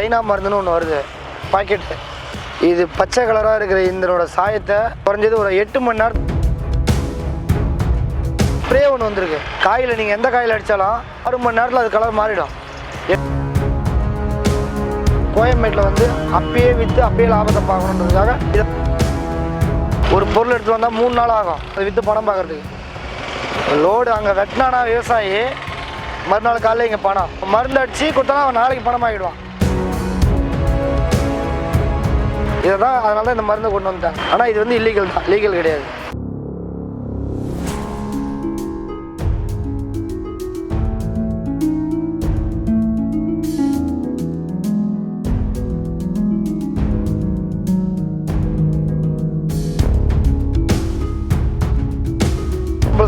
China மருந்துன்னு ஒன்று வருது. பாக்கெட்டு. இது பச்சை கலராக இருக்கிற இதனோட சாயத்தை குறைஞ்சது ஒரு எட்டு மணி நேரம் ஸ்ப்ரே ஒன்று வந்திருக்கு. காயில் நீங்கள் எந்த காயில் அடித்தாலும் ஆறு மணி நேரத்தில் அது கலர் மாறிடும். எ- கோயம்பேட்டில் வந்து அப்பயே விற்று அப்பயே லாபத்தை பார்க்கணுன்றதுக்காக இதை ஒரு பொருள் எடுத்து வந்தால் மூணு நாள் ஆகும். அதை விற்று பணம் பார்க்கறதுக்கு. லோடு அங்கே வெட்டினானா விவசாயி மறுநாள் காலையில் இங்கே பணம். மருந்து அடித்து கொடுத்தானா அவன் நாளைக்கு பணம் ஆகிடுவான் இதுதான் அதனால தான் இந்த மருந்தை கொண்டு வந்தேன். ஆனால் இது வந்து இல்லீகல் தான். லீகல் கிடையாது.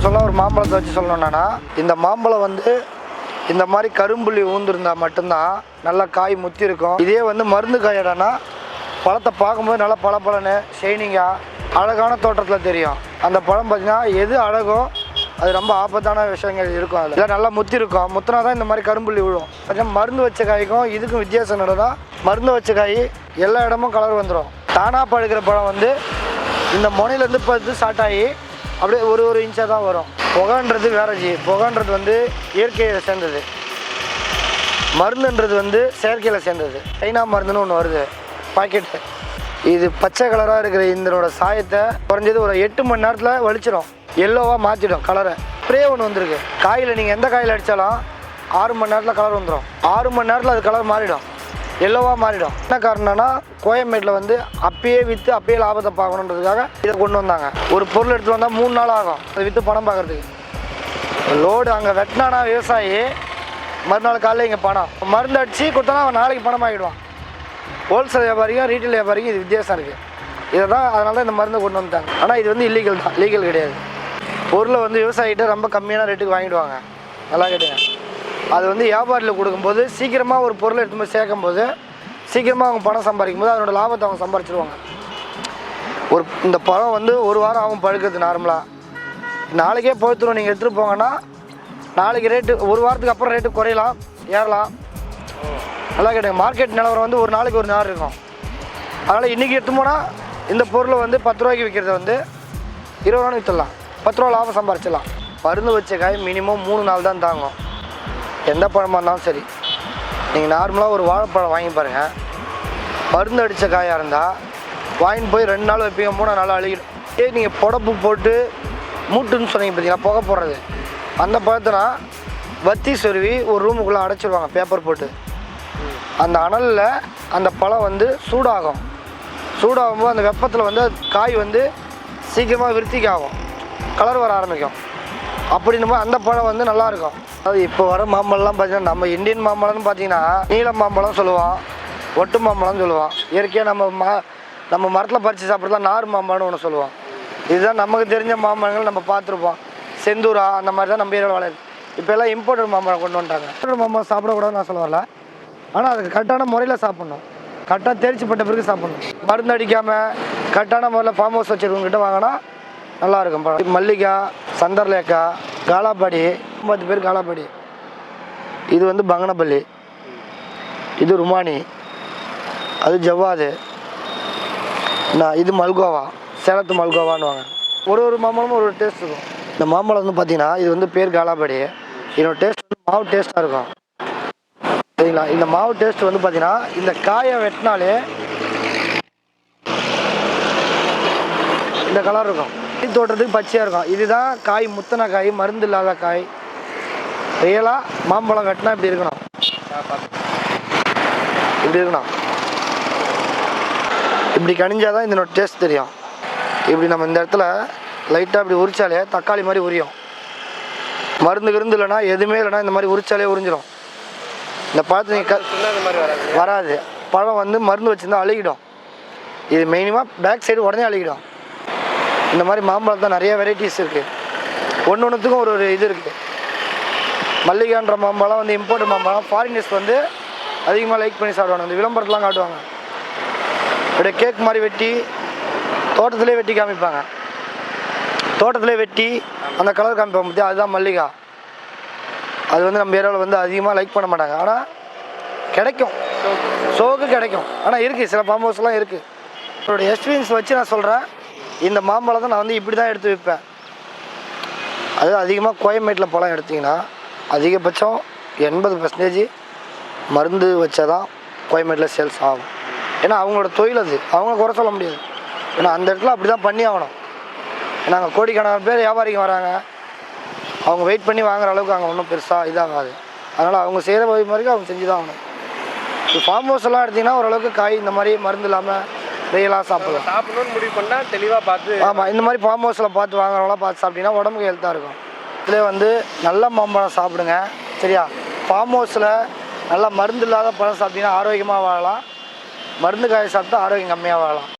சொல்ல ஒரு மாம்பழத்தை வச்சு சொல்லணும்னா இந்த மாம்பழம் வந்து இந்த மாதிரி கரும்புள்ளி ஊந்திருந்தா மட்டும்தான் நல்லா காய் முத்தி இருக்கும். இதே வந்து மருந்து காயடானா பழத்தை பார்க்கும்போது நல்லா பளபளன்னு ஷைனிங்காக அழகான தோற்றத்தில் தெரியும். அந்த பழம் பார்த்தீங்கன்னா எது அழகோ அது ரொம்ப ஆபத்தான விஷயங்கள் இருக்கும் அதில். இல்லை நல்லா முத்தி இருக்கும். முத்தினா தான் இந்த மாதிரி கரும்புள்ளி விழும். கொஞ்சம் மருந்து வச்ச காய்க்கும் இதுக்கும் வித்தியாசம் நடந்தால் மருந்து வச்ச காய் எல்லா இடமும் கலர் வந்துடும் தானாக பழுக்கிற பழம் வந்து இந்த முனையிலேருந்து பார்த்து ஸ்டார்ட் ஆகி அப்படியே ஒரு ஒரு இன்ச்சாக தான் வரும். புகைன்றது வேற ஜி. புகைன்றது வந்து இயற்கையை சேர்ந்தது. மருந்துன்றது வந்து செயற்கையில் சேர்ந்தது. சைனா மருந்துன்னு ஒன்று வருது. பாக்கெட்டு இது பச்சை கலராக இருக்கிற இதனோட சாயத்தை குறைஞ்சது ஒரு எட்டு மணி நேரத்தில் வலிச்சிடும் எல்லோவாக மாற்றிடும் கலரை ஸ்ப்ரே ஒன்று வந்திருக்கு. காயில் நீங்கள் எந்த காயில் அடித்தாலும் ஆறு மணி நேரத்தில் கலர் வந்துடும் ஆறு மணி நேரத்தில் அது கலர் மாறிடும். எல்லோவாக மாறிடும். என்ன காரணம்னா கோயம்பேட்டில் வந்து அப்பயே விற்று அப்பயே லாபத்தை பார்க்கணுன்றதுக்காக இதை கொண்டு வந்தாங்க. ஒரு பொருள் எடுத்து வந்தால் மூணு நாள் ஆகும். அதை விற்று பணம் பார்க்கறதுக்கு. லோடு அங்கே வெட்டினானா விவசாயி மறுநாள் காலையில் இங்கே பணம். மருந்து அடித்து கொடுத்தானா அவன் நாளைக்கு பணம் ஆகிடுவான் ஹோல்சேல் வியாபாரிக்கும் ரீட்டைல் வியாபாரிக்கும் இது வித்தியாசம் இருக்குது இதை தான் அதனால தான் இந்த மருந்தை கொண்டு வந்துட்டாங்க. ஆனால் இது வந்து இல்லீகல் தான். லீகல் கிடையாது. பொருளை வந்து விவசாயிகிட்ட ரொம்ப கம்மியான ரேட்டுக்கு வாங்கிடுவாங்க. நல்லா கேட்டுங்க. அது வந்து வியாபாரியில் கொடுக்கும்போது சீக்கிரமாக ஒரு பொருளை எடுத்து போய் சேர்க்கும் போது சீக்கிரமாக அவங்க பணம் சம்பாதிக்கும் போது அதனோட லாபத்தை அவங்க சம்பாரிச்சிருவாங்க ஒரு இந்த பழம் வந்து ஒரு வாரம் ஆகும் பழுக்கிறது நார்மலாக நாளைக்கே போய்த்துருவோம் நீங்கள் எடுத்துகிட்டு போங்கன்னா நாளைக்கு ரேட்டு ஒரு வாரத்துக்கு அப்புறம் ரேட்டு குறையலாம் ஏறலாம். நல்லா கிடைக்கும். மார்க்கெட் நிலவரம் வந்து ஒரு நாளைக்கு ஒரு நாள் இருக்கும். அதனால் இன்றைக்கி எடுத்து போனால் இந்த பொருளை வந்து பத்து ரூபாய்க்கு விற்கிறத வந்து இருபது ரூபான்னு விற்றுடலாம் பத்து ரூபா லாபம் சம்பாரிச்சிடலாம். மருந்து வச்ச காய் மினிமம் மூணு நாள் தான் தாங்கும். எந்த பழமாக இருந்தாலும் சரி. நீங்கள் நார்மலாக ஒரு வாழைப்பழம் வாங்கி பாருங்கள் மருந்து அடித்த காயாக இருந்தால் வாங்கிட்டு போய் ரெண்டு நாள் வைப்பீங்க. மூணு நாள் அழுகிடும். ஏ நீங்கள் புடப்பு போட்டு மூட்டுன்னு சொன்னீங்க பார்த்தீங்களா புகை போடுறது. அந்த பழத்தினா வத்தி சொருவி ஒரு ரூமுக்குள்ளே அடைச்சிடுவாங்க பேப்பர் போட்டு. அந்த அனலில் அந்த பழம் வந்து சூடாகும். சூடாகும்போது அந்த வெப்பத்தில் வந்து காய் வந்து சீக்கிரமாக விருத்திக்கு ஆகும். கலர் வர ஆரம்பிக்கும். அப்படின்னும் அந்த பழம் வந்து நல்லா இருக்கும். அது இப்போ வர மாம்பழம்லாம் பார்த்தீங்கன்னா நம்ம இந்தியன் மாம்பழம்னு பார்த்தீங்கன்னா நீல மாம்பழம் சொல்லுவோம் ஒட்டு மாம்பழம்னு சொல்லுவோம் இயற்கையாக நம்ம மா நம்ம மரத்தில் பறித்து சாப்பிட்றதுலாம் நார் மாம்பழம்னு ஒன்று சொல்லுவோம் இதுதான் நமக்கு தெரிஞ்ச மாம்பழங்கள் நம்ம பார்த்துருப்போம். செந்தூரா அந்த மாதிரி தான் நம்ம ஏரியாவில் வளருது இப்போ எல்லாம் இம்போர்ட்டட் மாம்பழம் கொண்டு வந்துட்டாங்க. இம்போர்ட்டட் மாம்பழம் சாப்பிடக்கூடாதுன்னு நான் சொல்ல வரல. ஆனால் அதுக்கு கரெக்டான முறையில் சாப்பிட்ணும். கரெக்டாக தேர்ச்சி பட்ட பிறகு சாப்பிட்ணும். மருந்து அடிக்காமல் கரெக்டான முறையில் ஃபார்ம் ஹவுஸ் வச்சுருக்கவங்ககிட்ட வாங்கினா நல்லா இருக்கும். பழம் மல்லிகாய் சந்தர்லேக்கா காலாப்பாடி பத்து பேர் காலாப்பாடி இது வந்து பங்கனப்பள்ளி. இது ருமானி. அது ஜவ்வாது. நான் இது மல்கோவா. சேலத்து மல்கோவான்னுவாங்க. ஒரு ஒரு மாம்பழமும் ஒரு ஒரு டேஸ்ட் இருக்கும். இந்த மாம்பழம் வந்து பார்த்தீங்கன்னா இது வந்து பேர் காலாப்பாடி இதோட டேஸ்ட் வந்து மாவு டேஸ்ட்டாக இருக்கும். சரிங்களா? இந்த மாவு டேஸ்ட் வந்து பார்த்தீங்கன்னா இந்த காயை வெட்டினாலே இந்த கலர் இருக்கும். இது தோட்டத்துக்கு பச்சையாக இருக்கும். இதுதான் காய் முத்தனை காய் மருந்து இல்லாத காய். ரியலாக மாம்பழம் வெட்டினா இப்படி இருக்கணும். இப்படி இருக்கணும். இப்படி கணிஞ்சால் தான் இதனோட டேஸ்ட் தெரியும். இப்படி நம்ம இந்த இடத்துல லைட்டாக இப்படி உரிச்சாலே தக்காளி மாதிரி உரியும். மருந்து கிருந்து இல்லைன்னா எதுவுமே இல்லைன்னா இந்த மாதிரி உரிச்சாலே உறிஞ்சிடும் இந்த பழத்தை நீங்கள் க வராது. பழம் வந்து மருந்து வச்சுருந்தா அழுகிடும். இது மெயினாக பேக் சைடு உடனே அழுகிடும். இந்த மாதிரி மாம்பழத்தில் நிறைய வெரைட்டிஸ் இருக்குது ஒன்று ஒன்றுத்துக்கும் ஒரு ஒரு இது இருக்குது மல்லிகான்ற மாம்பழம் வந்து இம்போர்ட் மாம்பழம் ஃபாரினர்ஸ் வந்து அதிகமாக லைக் பண்ணி சாப்பிடுவாங்க. இந்த விளம்பரத்தெலாம் காட்டுவாங்க. அப்படியே கேக் மாதிரி வெட்டி தோட்டத்திலே வெட்டி காமிப்பாங்க. தோட்டத்திலே வெட்டி அந்த கலர் காமிப்பாங்க. பற்றி அதுதான் மல்லிகா. அது வந்து நம்ம ஏரியாவில் வந்து அதிகமாக லைக் பண்ண மாட்டாங்க. ஆனால் கிடைக்கும். ஷோக்கு கிடைக்கும். ஆனால் இருக்குது சில ஃபார்ம் ஹவுஸ்லாம் இருக்குது என்னோட எக்ஸ்பீரியன்ஸ் வச்சு நான் சொல்கிறேன் இந்த மாம்பழத்தை நான் வந்து இப்படி தான் எடுத்து விற்பேன். அது அதிகமாக கோயம்பேட்டில் பழம் எடுத்திங்கன்னா அதிகபட்சம் எண்பது பர்சன்டேஜ் மருந்து வச்சா தான் கோயம்பேட்டில் சேல்ஸ் ஆகும். ஏன்னா அவங்களோட தொழில் அது. அவங்க குறை சொல்ல முடியாது. ஏன்னா அந்த இடத்துல அப்படி தான் பண்ணி ஆகணும். ஏன்னா அங்கே கோடிக்கணக்கான பேர் வியாபாரிங்க வராங்க. அவங்க வெயிட் பண்ணி வாங்குற அளவுக்கு அங்கே ஒன்றும் பெருசாக இதாகாது. அதனால் அவங்க செய்கிற வழிமுறைக்கு அவங்க செஞ்சு தான் ஆகணும். இப்போ ஃபார்ம் ஹவுஸ் எல்லாம் எடுத்திங்கன்னா ஓரளவுக்கு காய் இந்த மாதிரி மருந்து இல்லாமல் ரியலாக சாப்பிடலாம். சாப்பிடணும்னு முடிவு பண்ணா தெளிவா பார்த்து ஆமாம் இந்த மாதிரி ஃபார்ம் ஹவுஸில் பார்த்து வாங்குறவங்களாம் பார்த்து சாப்பிட்டீங்கன்னா உடம்புக்கு ஹெல்த்தாக இருக்கும். இதில் வந்து நல்ல மாம்பழம் சாப்பிடுங்க சரியா? ஃபார்ம் ஹவுஸில் நல்லா மருந்து இல்லாத பழம் சாப்பிட்டீங்கன்னா ஆரோக்கியமாக வாழலாம். மருந்து காய் சாப்பிட்டா ஆரோக்கியம் கம்மியாக வாழலாம்.